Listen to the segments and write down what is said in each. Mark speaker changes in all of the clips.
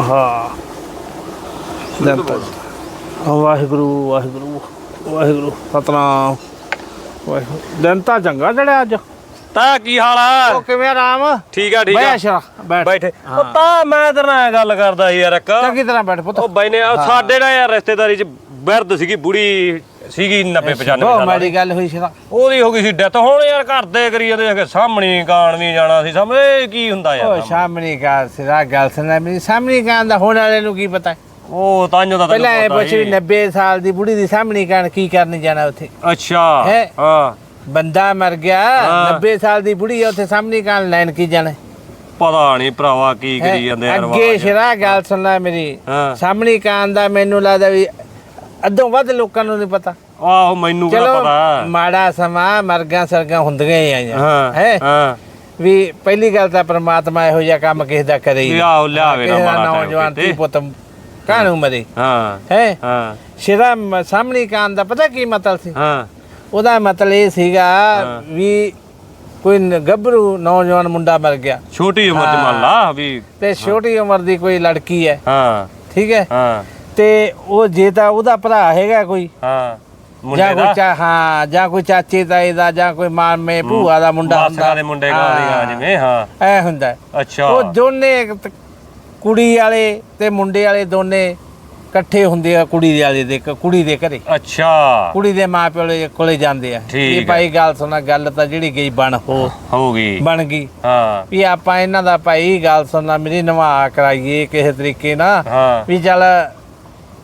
Speaker 1: ਹਾਂ। ਜਨਤਾ ਵਾਹਿਗੁਰੂ ਵਾਹਿਗੁਰੂ ਵਾਹਿਗੁਰੂ ਸਤਨਾਮ। ਵਾਹਿਗੁਰੂ। ਦਿਨ ਤਾਂ ਚੰਗਾ ਚੜਿਆ ਅੱਜ।
Speaker 2: ਤਾ ਕੀ ਹਾਲ ਆ?
Speaker 1: ਉਹ ਕਿਵੇਂ ਆਰਾਮ
Speaker 2: ਠੀਕ ਆ ਠੀਕ ਆ।
Speaker 1: ਬੈਠ।
Speaker 2: ਬੈਠੇ ਉਹ ਤਾਂ ਮੈਂ ਤੇਰੇ ਨਾਲ ਗੱਲ ਕਰਦਾ ਸੀ ਯਾਰ ਇੱਕ।
Speaker 1: ਚੰਗੀ ਤਰ੍ਹਾਂ ਬੈਠ ਪੁੱਤ।
Speaker 2: ਉਹ ਬਾਈ ਨੇ ਸਾਡੇ ਨਾਲ ਯਾਰ ਰਿਸ਼ਤੇਦਾਰੀ ਚ ਬਿਰਧ ਸੀਗੀ ਬੁੜੀ ਸੀਗੀ 90 95
Speaker 1: ਬਹੁਤ
Speaker 2: ਸਾਲਾਂ
Speaker 1: ਮਾੜੀ ਗੱਲ ਹੋਈ ਸ਼ਰਾ
Speaker 2: ਉਹਦੀ ਹੋ ਗਈ ਸੀ ਡੈਥ। ਹੁਣ ਯਾਰ ਘਰ ਦੇ ਕਰੀ ਜਾਂਦੇ ਸਾਹਮਣੀ ਕਾਣ ਵੀ ਜਾਣਾ ਸੀ। ਸਮਝ ਇਹ ਕੀ ਹੁੰਦਾ
Speaker 1: ਉਹ
Speaker 2: ਯਾਰ
Speaker 1: ਸਾਹਮਣੀ ਕਾ ਸਿਰਾ ਗੱਲ ਸੁਣਾ ਮੇਰੀ ਸਾਹਮਣੀ ਕਾਂ ਦਾ ਹੋਣ ਵਾਲੇ ਨੂੰ ਕੀ ਪਤਾ?
Speaker 2: ਉਹ ਤਾਂਜੋ ਦਾ
Speaker 1: ਪਹਿਲਾਂ ਇਹ
Speaker 2: ਤੈਨੂੰ
Speaker 1: ਪੁੱਛ ਵੀ
Speaker 2: ਪਤਾ
Speaker 1: 90 ਸਾਲ ਦੀ ਬੁੜੀ ਦੀ ਸਾਹਮਣੀ ਕਾਂ ਕੀ ਕਰਨ ਜਾਣਾ ਉੱਥੇ।
Speaker 2: ਅੱਛਾ
Speaker 1: ਹੈ।
Speaker 2: ਹਾਂ।
Speaker 1: ਬੰਦਾ ਮਰ ਗਿਆ
Speaker 2: ਹਾਂ।
Speaker 1: 90 ਸਾਲ ਦੀ ਬੁੜੀ ਆ ਉੱਥੇ ਸਾਹਮਣੀ ਕਾਂ ਲੈਣ ਕੀ ਜਾਣਾ?
Speaker 2: ਪਤਾ ਨਹੀਂ ਭਰਾਵਾ ਕੀ
Speaker 1: ਹੈਂ?
Speaker 2: ਕਰੀ ਜਾਂਦੇ ਯਾਰ
Speaker 1: ਅੱਗੇ ਸ਼ਰਾ ਗੱਲ ਸੁਣ ਲੈ ਮੇਰੀ।
Speaker 2: ਹਾਂ।
Speaker 1: ਸਾਹਮਣੀ ਕਾਂ ਦਾ ਮੈਨੂੰ ਲੱਗਦਾ ਵੀ ਅੱਧੋਂ ਵੱਧ ਲੋਕਾਂ ਨੂੰ ਨਹੀਂ ਪਤਾ।
Speaker 2: ਆਹੋ ਮੈਨੂੰ ਕਿਹੜਾ
Speaker 1: ਚਲੋ
Speaker 2: ਪਤਾ?
Speaker 1: ਮਾੜਾ ਸਮਾਂ ਮਰਗਾਂ ਸਰਗਾਂ ਹੁੰਦੀਆਂ ਹੀ ਆਈਆਂ।
Speaker 2: ਹਾਂ
Speaker 1: ਹੈ?
Speaker 2: ਹਾਂ।
Speaker 1: ਵੀ ਪਹਿਲੀ ਗੱਲ ਤਾਂ ਪ੍ਰਮਾਤਮਾ ਇਹੋ ਜਿਹਾ ਕੰਮ ਕਿਸੇ ਦਾ ਕਰੇ ਹੀ
Speaker 2: ਵੀ ਆਹੋ ਲਿਆਵੇ ਨਾ
Speaker 1: ਕਿਸੇ ਦਾ
Speaker 2: ਮਾੜਾ time
Speaker 1: ਨੌਜਵਾਨ
Speaker 2: ਕਿਤੇ।
Speaker 1: ਧੀ ਪੁੱਤ ਕਾਹਨੂੰ ਮਰੇ?
Speaker 2: ਹਾਂ
Speaker 1: ਹੈ?
Speaker 2: ਹਾਂ।
Speaker 1: ਸ਼ਰਾ ਮ- ਸਾਹਮਣੀ ਕਾਂ ਦਾ ਪਤਾ ਕੀ ਮਤਲਬ ਸੀ?
Speaker 2: ਹਾਂ।
Speaker 1: ਉਹਦਾ ਮਤਲਬ ਇਹ ਸੀਗਾ। ਵੀ ਕੋਈ ਨ- ਗੱਭਰੂ ਨੌਜਵਾਨ ਮੁੰਡਾ ਮਰ ਗਿਆ।
Speaker 2: ਛੋਟੀ ਉਮਰ ਚ ਮੰਨ ਲਾ ਵੀ
Speaker 1: ਤੇ ਛੋਟੀ ਉਮਰ ਦੀ ਕੋਈ ਲੜਕੀ ਹੈ।
Speaker 2: ਹਾਂ।
Speaker 1: ਠੀਕ ਹੈ?
Speaker 2: ਹਾਂ।
Speaker 1: ਤੇ ਉਹ ਜੇ ਤਾਂ ਉਹਦਾ ਭਰਾ ਹੈਗਾ ਕੋਈ
Speaker 2: ਹਾਂ ਮੁੰਡੇ
Speaker 1: ਜਾਂ ਕੋਈ
Speaker 2: ਦਾ?
Speaker 1: ਚਾ ਹਾਂ ਜਾਂ ਕੋਈ ਚਾਚੇ ਤਾਏ ਦਾ ਜਾਂ ਕੋਈ ਮਾਮੇ ਭੂਆ ਦਾ ਮੁੰਡਾ
Speaker 2: ਮਾਸਕਾਂ ਦੇ ਮੁੰਡੇ ਦਾ
Speaker 1: ਹਾਂ।
Speaker 2: ਜਿਵੇਂ ਹਾਂ।
Speaker 1: ਐ ਹੁੰਦਾ। ਹੈ।
Speaker 2: ਅੱਛਾ।
Speaker 1: ਉਹ ਦੋਨੇ ਇੱਕ ਤ- ਕੁੜੀ ਵਾਲੇ ਤੇ ਮੁੰਡੇ ਵਾਲੇ ਦੋਨੇ ਇਕੱਠੇ ਹੁੰਦੇ ਆ ਕੁੜੀ ਦੇ ਵਾਲੇ ਦੇ ਕ- ਕੁੜੀ ਦੇ ਘਰੇ।
Speaker 2: ਅੱਛਾ।
Speaker 1: ਕੁੜੀ ਦੇ ਮਾਂ ਪਿਓ ਦੇ ਕੋਲੇ ਜਾਂਦੇ ਆ।
Speaker 2: ਠੀਕ
Speaker 1: ਭਾਈ ਗੱਲ ਸੁਣਾ ਗੱਲ ਤਾਂ ਜਿਹੜੀ ਗਈ ਬਣ ਹੋ।
Speaker 2: ਹੋ ਗਈ।
Speaker 1: ਬਣ ਗਈ।
Speaker 2: ਹਾਂ।
Speaker 1: ਵੀ ਆਪਾਂ ਇਹਨਾਂ ਦਾ ਭਾਈ ਗੱਲ ਸੁਣਨਾ ਮੇਰੀ ਨਵਾ ਕਰਾਈਏ ਕਿਸੇ ਤਰੀਕੇ ਨਾਲ।
Speaker 2: ਹਾਂ।
Speaker 1: ਵੀ ਚੱਲ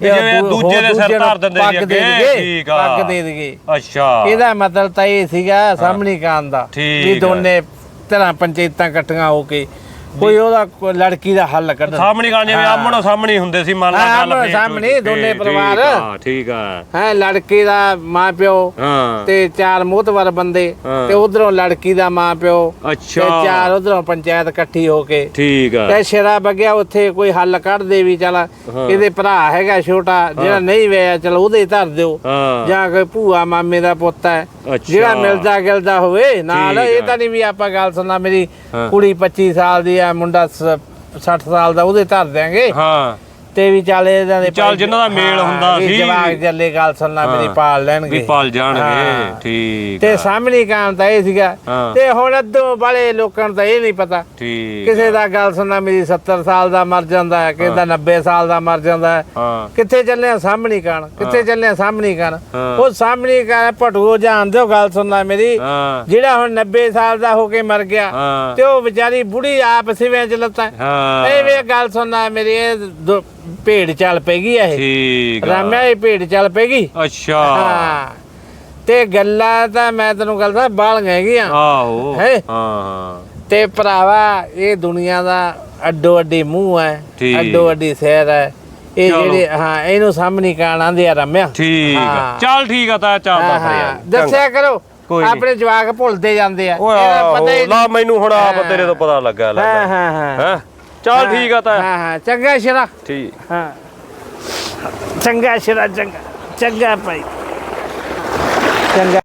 Speaker 2: ਜਿਵੇਂ ਦੂਜੇ ਦੇ ਸਿਰ ਧਰ ਦਿੰਦੇ
Speaker 1: ਦੇ
Speaker 2: ਅੱਗੇ, ਠੀਕ ਆ।
Speaker 1: ਪੱਗ ਦੇ ਦੇਈਏ
Speaker 2: ਅੱਛਾ
Speaker 1: ਇਹਦਾ ਮਤਲਬ ਤਾਂ ਇਹ ਸੀਗਾ ਸਾਹਮਣੀ ਕਾਂ ਦਾ ਵੀ। ਦੋਨੇ ਤਰ੍ਹਾਂ ਪੰਚਾਇਤਾਂ ਇਕੱਠੀਆਂ ਹੋ ਕੇ ਕੋਈ ਉਹਦਾ ਕੋਈ ਲੜਕੀ ਦਾ ਹੱਲ ਕੱਢਣ।
Speaker 2: ਸਾਹਮਣੀ ਗਾਣੇ ਵੀ ਆਮਣੋ ਸਾਹਮਣੀ ਹੁੰਦੇ ਸੀ ਮੰਨ ਲਾ
Speaker 1: ਹਾਂ,
Speaker 2: ਗੱਲ
Speaker 1: ਆਮਣੋ
Speaker 2: ਫੇਰ
Speaker 1: ਸਾਹਮਣੇ
Speaker 2: ਠੀਕ
Speaker 1: ਦੋਨੇ
Speaker 2: ਆ,
Speaker 1: ਪਰਿਵਾਰ।
Speaker 2: ਠੀਕ ਆ।
Speaker 1: ਹੈ ਲੜਕੀ ਦਾ ਮਾਂ ਪਿਓ
Speaker 2: ਹਾਂ।
Speaker 1: ਤੇ ਚਾਰ ਮੋਤਵਰ ਬੰਦੇ
Speaker 2: ਹਾਂ।
Speaker 1: ਤੇ ਉਧਰੋਂ ਲੜਕੀ ਦਾ ਮਾਂ ਪਿਓ ਤੇ
Speaker 2: ਅੱਛਾ
Speaker 1: ਚਾਰ ਉਧਰੋਂ ਪੰਚਾਇਤ ਇਕੱਠੀ ਹੋ ਕੇ
Speaker 2: ਠੀਕ ਆ।
Speaker 1: ਤੇ ਸ਼ਰਾ ਬਗਿਆ ਉੱਥੇ ਕੋਈ ਹੱਲ ਕੱਢ ਦੇ ਵੀ ਚਲ ਇਹਦੇ ਭਰਾ ਹੈਗਾ ਛੋਟਾ ਜਿਹੜਾ ਨਹੀਂ ਵਿਆਹਿਆ ਚਲ ਉਹਦੇ ਧਰ ਦਿਓ।
Speaker 2: ਹਾਂ।
Speaker 1: ਜਾਂ ਕੋਈ ਭੂਆ ਮਾਮੇ ਦਾ ਪੁੱਤ ਹੈ
Speaker 2: ਅੱਛਾ।
Speaker 1: ਜਿਹੜਾ ਮਿਲਦਾ ਗਿਲਦਾ ਹੋਵੇ ਨਾਲ।
Speaker 2: ਠੀਕ
Speaker 1: ਇਹ
Speaker 2: ਆ।
Speaker 1: ਤਾਂ ਨਹੀਂ ਵੀ ਆਪਾਂ ਗੱਲ ਸੁਣਨਾ ਮੇਰੀ
Speaker 2: ਹਾਂ।
Speaker 1: ਕੁੜੀ 25 ਸਾਲ ਦੀ ਆ ਮੁੰਡਾ ਸ- 60 ਸਾਲ ਦਾ ਉਹਦੇ ਧਰ ਦਿਆਂਗੇ।
Speaker 2: ਹਾਂ।
Speaker 1: ਤੇ ਵੀ ਚੱਲ ਇਹਨਾਂ ਦੇ
Speaker 2: ਚੱਲ ਜਿਨ੍ਹਾਂ ਦਾ ਮੇਲ ਹੁੰਦਾ ਸੀ।
Speaker 1: ਜਵਾਕ ਜੱਲੇ ਗੱਲ ਸੁਣਨਾ ਮੇਰੀ। ਪਾਲ ਲੈਣਗੇ।
Speaker 2: ਵੀ ਪਾਲ ਜਾਣਗੇ। ਠੀਕ
Speaker 1: ਤੇ ਸਾਹਮਣੇ ਕਾਂ ਤਾਂ ਇਹ ਸੀਗਾ। ਤੇ ਹੁਣ ਅੱਧੋਂ ਵਾਲੇ ਲੋਕਾਂ ਨੂੰ ਤਾਂ ਇਹ ਨਹੀਂ ਪਤਾ।
Speaker 2: ਠੀਕ
Speaker 1: ਕਿਸੇ ਦਾ ਗੱਲ ਸੁਣਨਾ ਮੇਰੀ 70 ਸਾਲ ਦਾ ਮਰ ਜਾਂਦਾ ਹੈ ਕਿਸੇ ਦਾ 90 ਸਾਲ ਦਾ ਮਰ ਜਾਂਦਾ ਹੈ। ਕਿੱਥੇ ਚੱਲੇ ਆ ਸਾਹਮਣੀ ਕਾਣ? ਕਿੱਥੇ ਚੱਲੇ ਆ ਸਾਹਮਣੀ ਕਾਣ। ਉਹ ਸਾਹਮਣੀ ਕਾਣ ਭਟੂਓ ਜਾਣਦੇ ਹੋ ਗੱਲ ਸੁਣਨਾ ਮੇਰੀ। ਜਿਹੜਾ ਹੁਣ 90 ਸਾਲ ਦਾ ਹੋ ਕੇ ਮਰ ਗਿਆ ਤੇ ਉਹ ਵਿਚਾਰੀ ਬੁੜੀ ਆਪ ਸਿਵੇਂ ਚ ਲੱਤਾਂ ਇਹ ਵੇ ਗੱਲ ਸੁਣਨਾ ਮੇਰੀ ਇਹ ਭੇਡ ਚੱਲ ਪੈਗੀ ਇਹ।
Speaker 2: ਠੀਕ ਆ।
Speaker 1: ਰਾਮਿਆ ਇਹ ਭੇਡ ਚੱਲ ਪੈਗੀ।
Speaker 2: ਅੱਛਾ।
Speaker 1: ਹਾਂ। ਤੇ ਗੱਲਾਂ ਤਾਂ ਮੈਂ ਤੈਨੂੰ ਗੱਲ ਦੱਸਾਂ ਬਾਲੀਆਂ ਹੈਗੀਆਂ।
Speaker 2: ਆਹੋ।
Speaker 1: ਹੈਂ?
Speaker 2: ਹਾਂ ਹਾਂ।
Speaker 1: ਤੇ ਭਰਾਵਾ ਇਹ ਦੁਨੀਆ ਦਾ ਅੱਡੋ ਅੱਡੀ ਮੂੰਹ ਹੈ
Speaker 2: ਠੀਕ।
Speaker 1: ਅੱਡੋ ਅੱਡੀ ਸਿਰ ਹੈ। ਇਹ
Speaker 2: ਚਲੋ।
Speaker 1: ਜਿਹੜੇ ਹਾਂ ਇਹਨੂੰ ਸਾਹਮਣੀ ਕਾਣ ਆਂਦੇ ਆ ਰਮਿਆ।
Speaker 2: ਠੀਕ ਆ।
Speaker 1: ਹਾਂ।
Speaker 2: ਚੱਲ ਠੀਕ ਆ ਤਾਂ ਚੱਲਦਾ
Speaker 1: ਹਾਂ,
Speaker 2: ਫਿਰ
Speaker 1: ਹਾਂ।
Speaker 2: ਯਾਰ
Speaker 1: ਦੱਸਿਆ ਕਰੋ
Speaker 2: ਕੋਈ ਨੀ।
Speaker 1: ਆਪਣੇ ਜਵਾਕ ਭੁੱਲਦੇ ਜਾਂਦੇ ਆ।
Speaker 2: ਓਏ
Speaker 1: ਇਹਦਾ ਪਤਾ ਹੀ
Speaker 2: ਆਹੋ, ਲਾ ਮੈਨੂੰ ਹੁਣ ਆਪ
Speaker 1: ਹਾਂ।
Speaker 2: ਤੇਰੇ ਤੋਂ ਪਤਾ ਲੱਗਾ
Speaker 1: ਹਾਂ
Speaker 2: ਲੱਗਾ
Speaker 1: ਹਾਂ ਹਾਂ।
Speaker 2: ਹੈ? ਚੱਲ ਠੀਕ ਆ ਤਾਂ।
Speaker 1: ਹਾਂ ਹਾਂ ਚੰਗਾ ਸ਼ਰਾ।
Speaker 2: ਠੀਕ।
Speaker 1: ਹਾਂ। ਚੰਗਾ ਸ਼ਰਾ ਚੰਗਾ। ਚੰਗਾ ਭਾਈ। ਚੰਗਾ।